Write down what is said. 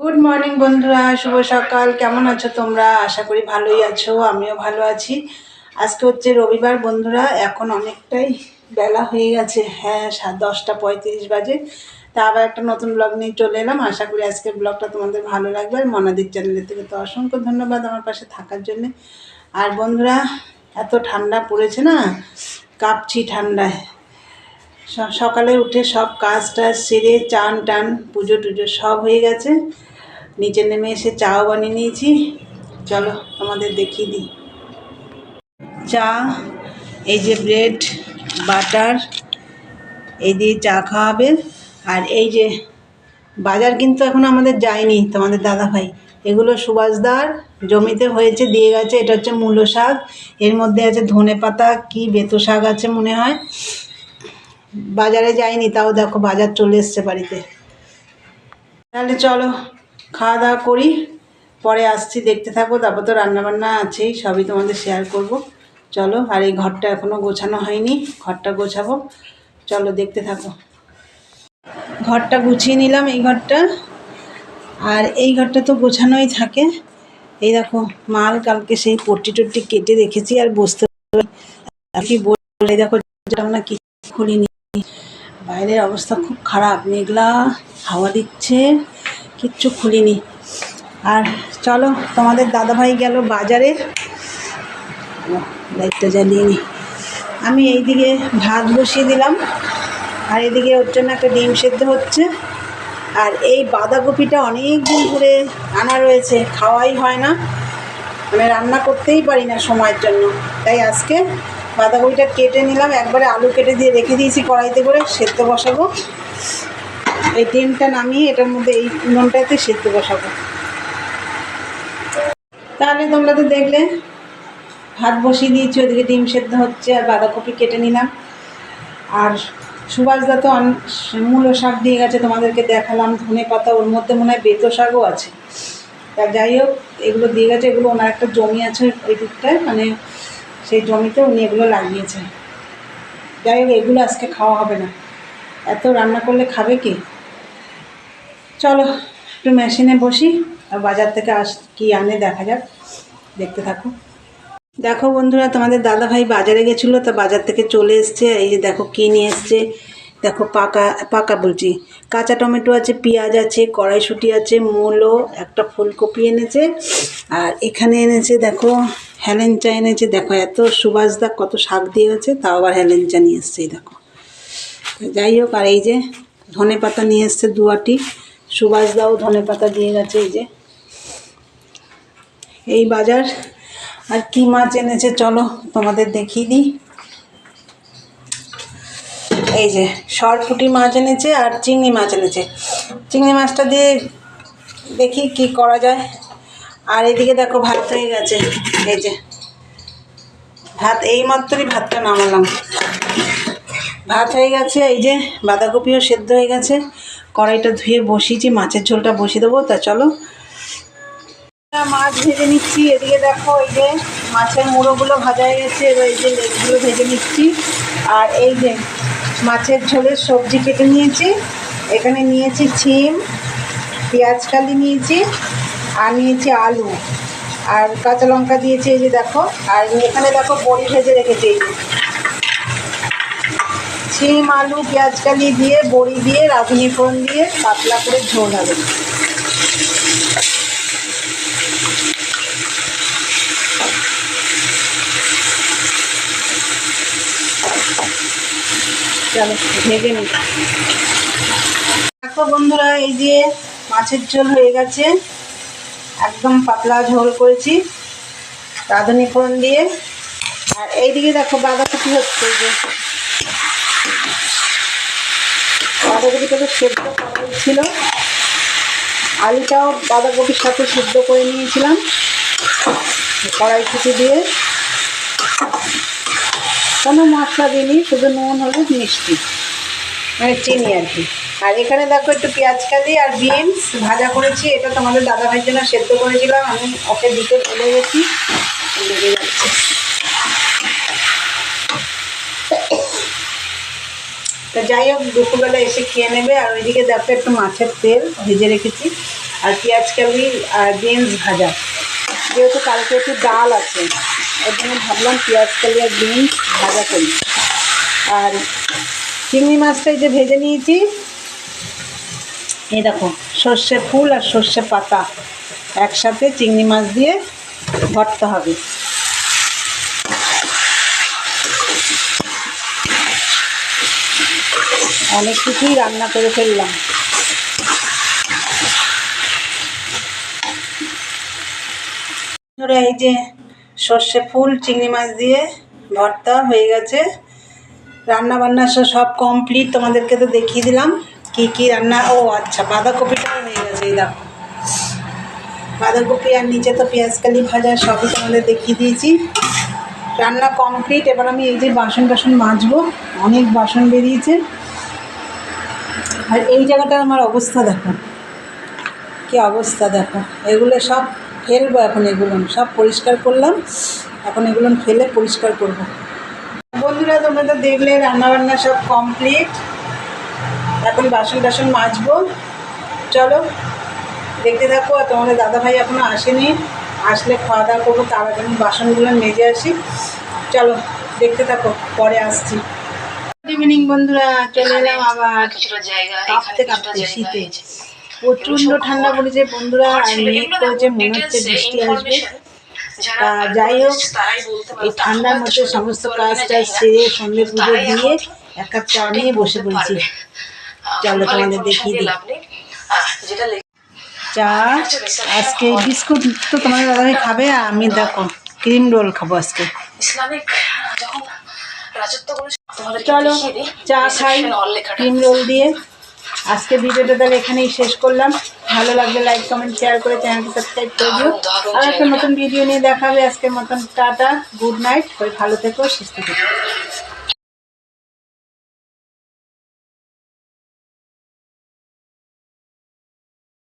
Good morning বন্ধুরা। শুভ সকাল। কেমন আছো তোমরা? আশা করি ভালোই আছো, আমিও ভালো আছি। আজকে হচ্ছে রবিবার, বন্ধুরা। এখন অনেকটাই বেলা হয়ে গেছে। হ্যাঁ সাত, দশটা পঁয়ত্রিশ বাজে। তা আবার একটা নতুন ব্লগ নিয়ে চলে এলাম। আশা করি আজকের ব্লগটা তোমাদের ভালো লাগবে। আর মনাদির চ্যানেলের থেকে তো অসংখ্য ধন্যবাদ আমার পাশে থাকার জন্যে। আর বন্ধুরা, এত ঠান্ডা পড়েছে না? কাঁপছি ঠান্ডায়। সকালে উঠে সব কাজ টাজ সেরে চান টান পুজো টুজো সব হয়ে গেছে। নিচে নেমে এসে চাও বানিয়ে নিয়েছি। চলো তোমাদের দেখিয়ে দিই। চা, এই যে ব্রেড, বাটার, এই দিয়ে চা খাওয়াবে। আর এই যে বাজার কিন্তু এখন আমাদের যায়নি তোমাদের দাদা ভাই এগুলো সুভাষদার জমিতে হয়েছে, দিয়ে গেছে। এটা হচ্ছে মূলো শাক। এর মধ্যে আছে ধনে পাতা, কি বেতো শাক আছে মনে হয়। বাজারে যাইনি তাও দেখো বাজার চলে এসছে বাড়িতে। তাহলে চলো খাওয়া দাওয়া করি, পরে আসছি, দেখতে থাকব, তারপর তো রান্নাবান্না আছেই, সবই তোমাদের শেয়ার করব। চলো, আর এই ঘরটা এখনও গোছানো হয়নি, ঘরটা গোছাবো। চলো, দেখতে থাকো। ঘরটা গুছিয়ে নিলাম এই ঘরটা। আর এই ঘরটা তো গোছানোই থাকে। এই দেখো, মাল কালকে সেই পট্টি টট্টি কেটে রেখেছি, আর বসতে কি বলে দেখো, যেটা না কি খুলিনি। বাইরের অবস্থা খুব খারাপ, মেঘলা হাওয়া দিচ্ছে। কিচ্ছু খুলিনি। আর চলো, তোমাদের দাদাভাই গেল বাজারে। লাইটটা জ্বালিয়ে নি। আমি এইদিকে ভাত বসিয়ে দিলাম। আর এদিকে ওর জন্য একটা ডিম সেদ্ধ হচ্ছে। আর এই বাঁধাকপিটা অনেক দিন ধরে আনা রয়েছে, খাওয়াই হয় না। মানে রান্না করতেই পারি না সময়ের জন্য। তাই আজকে বাঁধাকপিটা কেটে নিলাম। একবারে আলু কেটে দিয়ে রেখে দিয়েছি কড়াইতে করে, সেদ্ধ বসাবো। এই ডিমটা নামিয়ে এটার মধ্যে এই নুনটাতে সেদ্ধ বসাবো। তাহলে তোমরা তো দেখলে, ভাত বসিয়ে দিয়েছি, ওদিকে ডিম সেদ্ধ হচ্ছে আর বাঁধাকপি কেটে নিলাম। আর সুভাষদা তো মূলো শাক দিয়ে গেছে, তোমাদেরকে দেখালাম ধনে পাতা, ওর মধ্যে মনে হয় বেতো শাকও আছে। তা যাই হোক, এগুলো দিয়ে গেছে, এগুলো ওনার একটা জমি আছে ওই দিকটায় মানে সেই জমিতে উনি এগুলো লাগিয়েছেন। যাই হোক, এগুলো আজকে খাওয়া হবে না। এত রান্না করলে খাবে কি? চলো, একটু মেশিনে বসি, আর বাজার থেকে আস, কি আনে দেখা যাক, দেখতে থাকো। দেখো বন্ধুরা, তোমাদের দাদা ভাই বাজারে গেছিল, তা বাজার থেকে চলে এসছে, এই যে দেখো কী নিয়ে এসছে, দেখো পাকা পাকা বলছি, কাঁচা টমেটো আছে, পেঁয়াজ আছে, কড়াইশুঁটি আছে, মূলো, একটা ফুলকপি এনেছে, আর এখানে এনেছে দেখো, হেলেঞ্চা এনেছে, দেখো এত সুভাষ সুবাসদা কত শাক দিয়ে তাও আবার হেলেঞ্চা নিয়ে এসছে দেখো। যাই হোক, আর এই যে ধনে পাতা নিয়ে এসছে দুয়াটি সুভাষদাও ধনে পাতা দিয়ে গেছে এই যে। এই বাজার। আর কি মাছ এনেছে চলো তোমাদের দেখিয়ে দিই। এই যে সরপুটি মাছ এনেছে আর চিংড়ি মাছ এনেছে। চিংড়ি মাছটা দিয়ে দেখি কি করা যায়। আর এদিকে দেখো ভাত হয়ে গেছে। এই যে ভাত এই মাত্রই ভাতটা নামালাম। ভাত হয়ে গেছে, এই যে বাঁধাকপিও সেদ্ধ হয়ে গেছে। কড়াইটা ধুয়ে বসিয়েছি, মাছের ঝোলটা বসিয়ে দেবো, তা চলো। মাছ ভেজে নিচ্ছি, এদিকে দেখো এই যে মাছের মুড়োগুলো ভাজা হয়ে গেছে, এবার এই যে লেগগুলো ভেজে নিচ্ছি। আর এই যে মাছের ঝোলের সবজি কেটে নিয়েছি, এখানে নিয়েছি ছিম, পেঁয়াজ কালি নিয়েছি, আর নিয়েছি আলু। আর কাঁচা লঙ্কা দিয়েছি, এই যে দেখো, আর এখানে দেখো বড়ি ভেজে রেখেছি, এই যে। ছিম আলু, পেঁয়াজ কালি দিয়ে, বড়ি দিয়ে, রাঁধুনি ফোড়ন দিয়ে পাতলা করে ঝোল হবে। দেখো বন্ধুরা, এই যে মাছের ঝোল হয়ে গেছে। একদম পাতলা ঝোল করেছি। রাঁধুনি ফোড়ন দিয়ে। আর এইদিকে দেখো বাঁধাকপি হচ্ছে যে। বাঁধাকপিটা তো সেদ্ধ করা ছিল আলুটাও বাঁধাকপির সাথে সিদ্ধ করে নিয়েছিলাম। কড়াই কড়াইশুটি দিয়ে। কোনো মশলা দিইনি? শুধু নুন, হলুদ, মিষ্টি। মানে চিনি আর কি। আর এখানে দেখো একটু পেঁয়াজ কালি আর বিনস ভাজা করেছি। এটা তোমাদের দাদা ভাইয়ের জন্য সেদ্ধ করেছিলাম। আমি ওকে দিতে ভুলে গেছি। লেগে যাচ্ছে তা যাই হোক, দুপুরবেলা এসে খেয়ে নেবে। আর ওইদিকে দেখো একটু মাছের তেল ভেজে রেখেছি। আর পেঁয়াজ কালি আর বিনস ভাজা। যেহেতু কালকে একটু ডাল আছে, ওর জন্য ভাবলাম পেঁয়াজ কালি আর বিনস ভাজা করি। আর চিংড়ি মাছটা যে ভেজে নিয়েছি। এই দেখো, সর্ষে ফুল আর সর্ষে পাতা একসাথে চিংড়ি মাছ দিয়ে ভরতে হবে। অনেক কিছুই রান্না করে ফেললাম। এই যে সর্ষে ফুল, চিংড়ি মাছ দিয়ে ভর্তা হয়ে গেছে। রান্না বান্না সব কমপ্লিট তোমাদেরকে তো দেখিয়ে দিলাম কি কি রান্না। ও আচ্ছা বাঁধাকপিটাও হয়ে গেছে, এই দেখো। বাঁধাকপি আর নিচে তো পেঁয়াজ, কালি ভাজা, সবই তোমাদের দেখিয়ে দিয়েছি। রান্না কমপ্লিট এবার আমি এই যে বাসন টাসন মাজবো, অনেক বাসন বেরিয়েছে। আর এই আমার অবস্থা দেখো। কি অবস্থা দেখো। এগুলো সব ফেলব এখন এগুলো। সব পরিষ্কার করলাম। এখন এগুলো ফেলে পরিষ্কার করব। বন্ধুরা, তোমরা তো দেখলে রান্নাবান্না সব কমপ্লিট এখন বাসন টাসন মাজবো। চলো, দেখতে থাকো। আর তোমাদের দাদাভাই এখনও আসেনি। আসলে খাওয়া দাওয়া করব, তার আগে আমি বাসনগুলো মেজে আসি। চলো, দেখতে থাকো, পরে আসছি। ইভিনিং বন্ধুরা চলে এলাম আবার জায়গা কাঁপতে শীতে। প্রচণ্ড ঠান্ডা পড়েছে বন্ধুরা আর ছেলে মেঘ করেছে মনে হচ্ছে বৃষ্টি আসবে। তা যাই হোক এই ঠান্ডার মধ্যে সমস্ত সত্যি কাজ বলবে না, টাজ সেরে সন্ধে পুজো দিয়ে এক কাপ চা নিয়ে বসে পড়েছি। চলো তোমাদের দেখিয়ে দিই। চা আজকে বিস্কুট তো তোমাদের দাদাভাই খাবে আর আমি দেখো ক্রিম রোল খাব আজকে। ইসলামিক যখন চলো চা খাই ডিম ক্রিম রোল দিয়ে। আজকে ভিডিওটা তাহলে এখানেই শেষ করলাম। ভালো লাগলে লাইক কমেন্ট শেয়ার করে চ্যানেলটি সাবস্ক্রাইব করে দিও। আর একটা নতুন ভিডিও নিয়ে দেখাবে। আজকের মতন টাটা গুড নাইট সবাই ভালো থেকো সুস্থ থেকো।